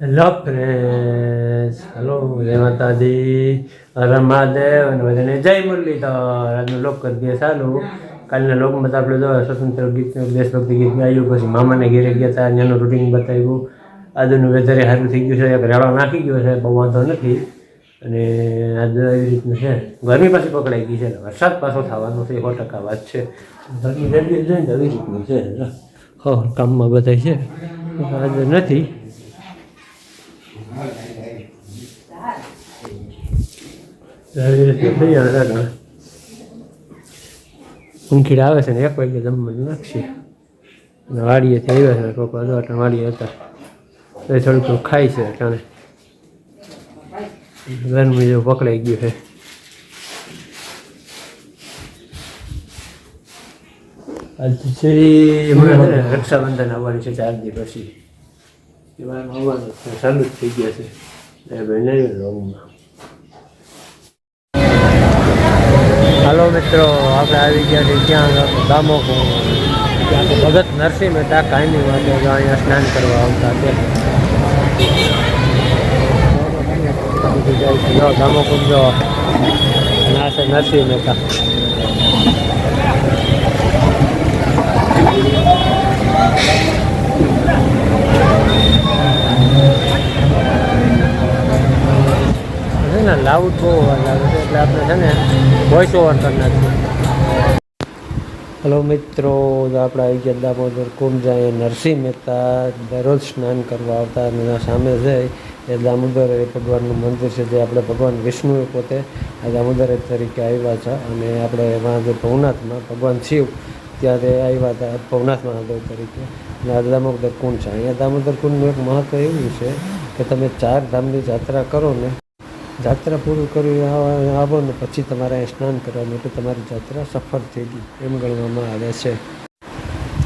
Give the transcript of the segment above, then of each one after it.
Hello friends hello જય માતાજી હર મહાદેવ અને બધાને જય મુરલીધર આજનો લોક કરી દઈએ ચાલુ કાલના લોકમાં તો આપણે જો સ્વતંત્ર ગીત દેશભક્તિ ગીત ગાયું પછી મામાને ઘેરે ગયા હતા ત્યાંનું રૂટિન બતાવ્યું આજનું વેધરે સારું થઈ ગયું છે એક રેડો નાખી ગયો છે બહુ વાંધો નથી અને આજ એવી રીતનું છે ગરમી પાછી પકડાઈ ગઈ છે વરસાદ પાછો થવાનો છે સો ટકા વાત છે. ગરમી જલ્દી જાય ને એવી રીતનું છે હો, કામમાં બધા છે. આજે નથી. ઊંઘીડા આવે છે ને એક વાગે જમવાનું નાખશે અને વાડીએથી આવ્યા છે કોઈક અડધો ત્રણ વાડીએ હતા તો એ થોડુંક થોડું ખાય છે અટાણે ગરમી જેવું પકડાઈ ગયું છે રક્ષાબંધન આવવાની છે ચાર દિવસ પછી એમાં આવવાનું ચાલુ જ થઈ ગયા છે એ બનાવી લોંગમાં મિત્રો, આપણે આવી ગયા છીએ ત્યાં ગામો ત્યાં ભગત નરસિંહ મહેતા કાયમી જો અહીંયા સ્નાન કરવા આવતા છે. ગામો જાય છે જો દામો જો ના છે નરસિંહ મહેતા. છે ને લાઉડ બહુ અવાજ એટલે આપણે છે ને વોઇસ ઓવર કરી નાખીએ. હલો મિત્રો આપણે આવી ગયા દામોદર કુંડ જાય નરસિંહ મહેતા દરરોજ સ્નાન કરવા આવતા એના સામે જાય એ દામોદર ભગવાનનું મંદિર છે, જે આપણે ભગવાન વિષ્ણુએ પોતે આ દામોદર તરીકે આવ્યા છે. અને આપણે એમાં જે ભવનાથમાં ભગવાન શિવ ત્યારે આવ્યા હતા, ભવનાથ મહાદેવ તરીકે. અને આ દામોદર કુંડ છે. અહીંયા દામોદર કુંડનું એક મહત્ત્વ એવું છે કે તમે ચાર ધામની જાત્રા કરો ને જાત્રા પૂરું કરી આવા- ને પછી તમારે સ્નાન કરવાનું એટલે તમારી જાત્રા સફળ થઈ ગઈ, એમ ગણવામાં આવે છે.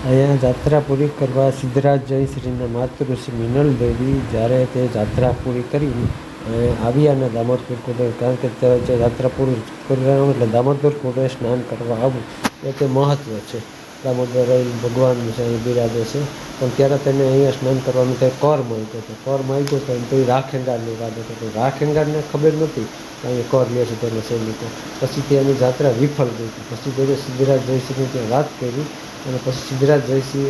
અહીંયા જાત્રા પૂરી કરવા સિદ્ધરાજ જયશ્રીના માતૃશ્રી મિનલ દેવી જ્યારે તે જાત્રા પૂરી કરી આવ્યા અને દામોદર કુંડે કારણ કે જાત્રા પૂરી કરી રહ્યા એટલે દામોદર કુંડે સ્નાન કરવા આવવું એ તે મહત્ત્વ છે. દામોદર ભગવાન છે, એ બિરાજે છે. પણ ત્યારે તેને અહીંયા સ્નાન કરવાનું કંઈ કર માગ્યો હતો. કર માગ્યો હતો તો એ રાખેંગારની વાત હતો. તો રાખેંગારને ખબર નહોતી કે અહીંયા કર લે છે તેને સૈનિકો. પછી તે જાત્રા વિફળ ગઈ હતી. પછી તેને સિદ્ધિરાજ જયસિંહને ત્યાં વાત કરી અને પછી સિદ્ધિરાજ જયસિંહ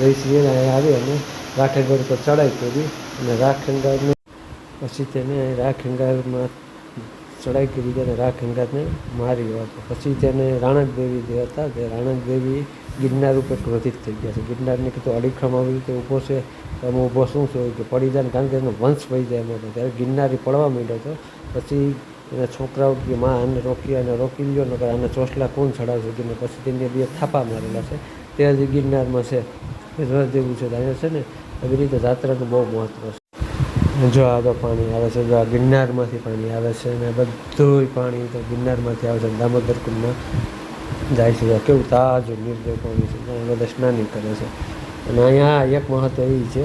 જયસિંહે આવી અને રાખેંગાર ઉપર ચડાઈ કરી અને રાખેંગારને પછી તેને રાખેંગારમાં ચડાઈ કરી રાખ રાખેંગારને માર્યો હતો પછી તેને રાણક દેવી જે હતા, તે રાણક દેવી ગિરનાર ઉપર ક્રોધિત થઈ ગયા છે. ગિરનારને કીધું અડીખમ આવી રીતે ઊભો છે, તો અમે ઊભો શું છે? કે પડી જાય કારણ કે એનો વંશ પડી જાય એમ. ત્યારે ગિરનારી પડવા માંડ્યો હતો. પછી એના છોકરાઓ કે માં આને રોકી અને રોકી લ્યો, નકર આને ચોસલા કોણ ચડાવશે? કે પછી તેને બે થાપા મારેલા છે. તે હજી ગિરનારમાં છે. એ જોવા છે અહીંયા છે ને? એવી રીતે જાત્રાનું બહુ મહત્ત્વ છે. જો તો પાણી આવે છે જો આ ગિરનારમાંથી પાણી આવે છે અને બધું પાણી તો ગિરનારમાંથી આવે છે દામોદર કુંડમાં જાય છે. કેવું તાજું નિર્દય પાણી છે. બધા સ્નાન કરે છે. અને અહીંયા એક મહત્વ એ છે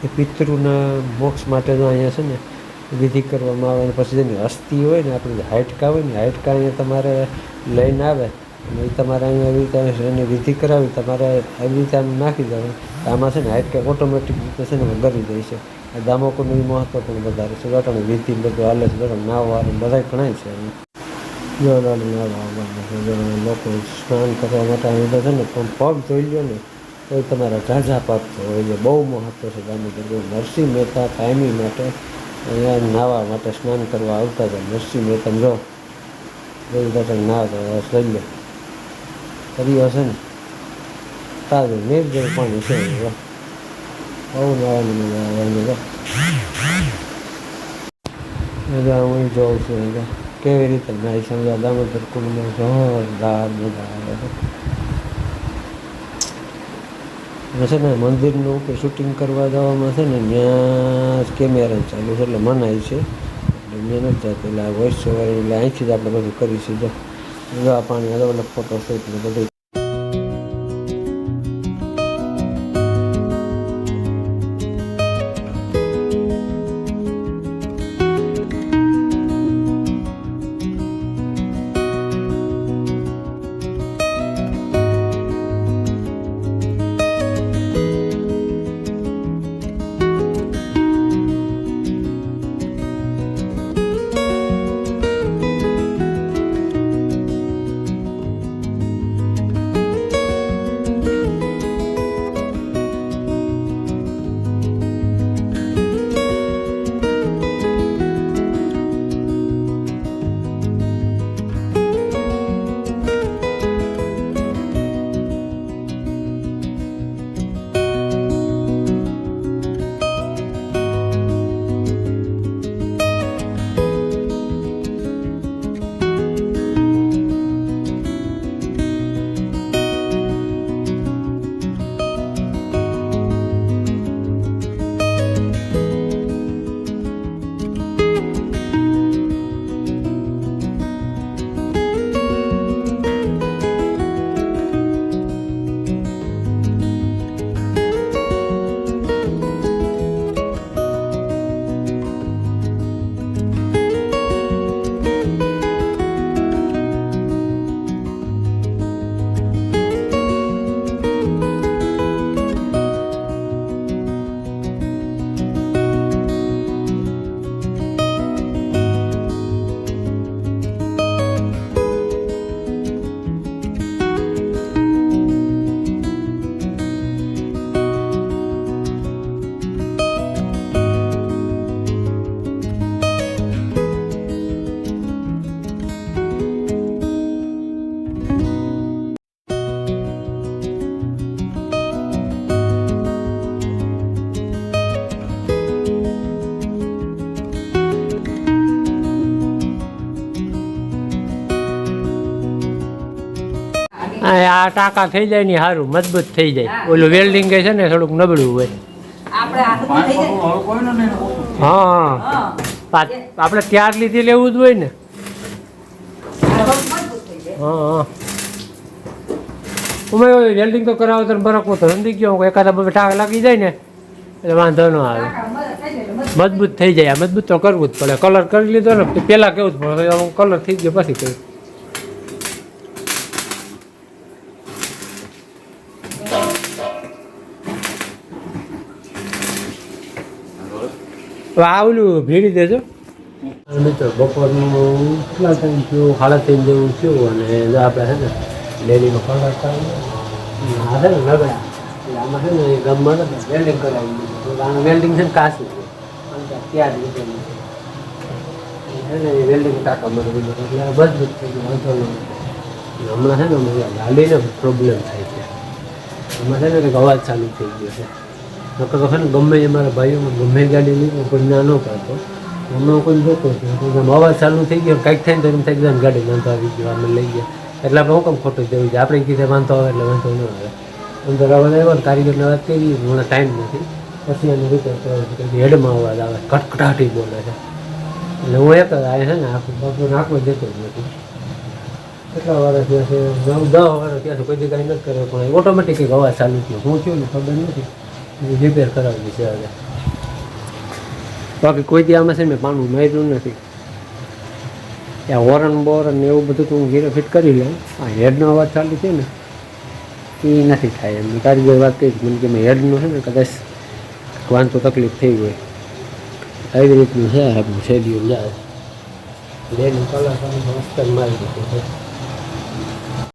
કે પિતૃના મોક્ષ માટેનો અહીંયા છે ને વિધિ કરવામાં આવે અને પછી જેની અસ્થિ હોય ને આપણે હાઇટકા હોય ને હાઇટકા અહીંયા તમારે લઈને આવે અને એ તમારે અહીંયા એવી રીતે એની વિધિ કરાવી, તમારે એવી રીતે આમ નાખી દેવાનું. આમાં છે ને હાઇટકા ઓટોમેટિક રીતે છે ને ગરી જાય છે. દામોકરનું એ મહત્વ પણ વધારે છે. રટણ વિધિ બધું હાલે છે. રટણ નાવાનું બધા ઘણા છે. નાવા લોકો સ્નાન કરવા માટે આવી બધા છે ને, પણ પગ જોઈ લો ને, તો તમારા ઝાઝા પાપ હોય છે. બહુ મહત્વ છે દામોદર નરસિંહ મહેતા કાયમી માટે અહીંયા નાવા માટે સ્નાન કરવા આવતા હતા. નરસિંહ મહેતા જો બધા ના લઈ લે કરી હશે ને? તાજું નિર્જળ પાણી છે. જો બધા હું જોઉં છું એને કેવી રીતે નાઈ સમજા દામોદર કુંડમાં જોરદાર મજા આવે છે ને મંદિરનું ઉપર શૂટિંગ કરવા જવામાં છે ને ત્યાં કેમેરા ચાલુ છે એટલે મનાય છે એટલે મેં નથી જતું એટલે વોઇસ ઓવર એટલે અહીંથી જ આપણે બધું જો જો પાણી અલગ અલગ ફોટો શૂટ ને બધું આ ટાંકા થઈ જાય ને સારું મજબૂત થઈ જાય. ઓલું વેલ્ડિંગ છે ને થોડુંક નબળું હોય. હા આપણે ત્યાર લીધી લેવું જ હોય ને. આ બહુ મજબૂત થઈ જાય. હા હા. ઉમે વેલ્ડિંગ તો કરાવો તો બરકવો તો સમજી ગયો હું એકાદા બે ટાંક લાગી જાય ને એટલે વાંધો ન આવે. મજબૂત થઈ જાય આ મજબૂત તો કરવું જ પડે. કલર કરી લીધો ને પહેલાં કેવું જ પડે કલર થઈ ગયો પછી કહ્યું હવે આ ઓલું ભેડી દેજો મિત્રો, બપોરનું કેટલા થઈ થયું સાડા ત્રણ જેવું થયું અને આપણે છે ને ડેરીનો કલર કરાવી છે ને એટલે આમાં છે ને ગામમાં વેલ્ડિંગ કરાવી આનું વેલ્ડિંગ છે ને કાચું. ત્યાં જ ને વેલ્ડિંગ ટાંકા મારી દીધું એટલે થઈ ગયું હમણાં છે ને ગાડીને પ્રોબ્લેમ થાય છે. હમણાં છે ને અવાજ ચાલુ થઈ ગયો છે. નકર તો ને ગમે એ મારા ભાઈઓમાં ગમે ગાડી લીધી કોઈ ના ન કરતો હું કોઈ જોતો હતો. અવાજ ચાલુ થઈ ગયો, કાંઈક થાય ને તો એમ થાય કે ગાડી વાંધો આવી ગયો અમે લઈ ગયા. એટલે આપણે હું કેમ ખોટું દેવું છે? આપણે કીધે વાંધો આવે એટલે વાંધો ન આવે. અંદર અવાજ આવ્યો કારીગરને વાત કરી, મને ટાઈમ નથી. પછી એની રીતે હેડમાં અવાજ આવે, કટકટાટી બોલે છે. એટલે હું એક જ આ છે ને આખું બાપુ નાખવા દેતો જ નથી. કેટલા વર્ષ થયા છે? નવ, દસ વર્ષ થયા છે, કોઈ જગ્યાએ નથી કર્યો, પણ ઓટોમેટિક અવાજ ચાલુ થયો. હું થયું ને ખબર નથી. રિપેર કરાવી છે હવે બાકી કોઈ આમાં છે મેં પાનું માર્યું નથી. ત્યાં વોરન બોરન ને એવું બધું તો હું ઘેરે ફિટ કરી લઉં. આ હેડનો અવાજ ચાલુ છે ને, એ નથી થાય એમ. તારી જે વાત કરી મને કે મેં હેડનું છે ને કદાચ વાંધો તકલીફ થઈ હોય. આવી રીતનું છે આપણું શેડ્યુલ જાય લેનું કલર મસ્ત મારી દીધું છે.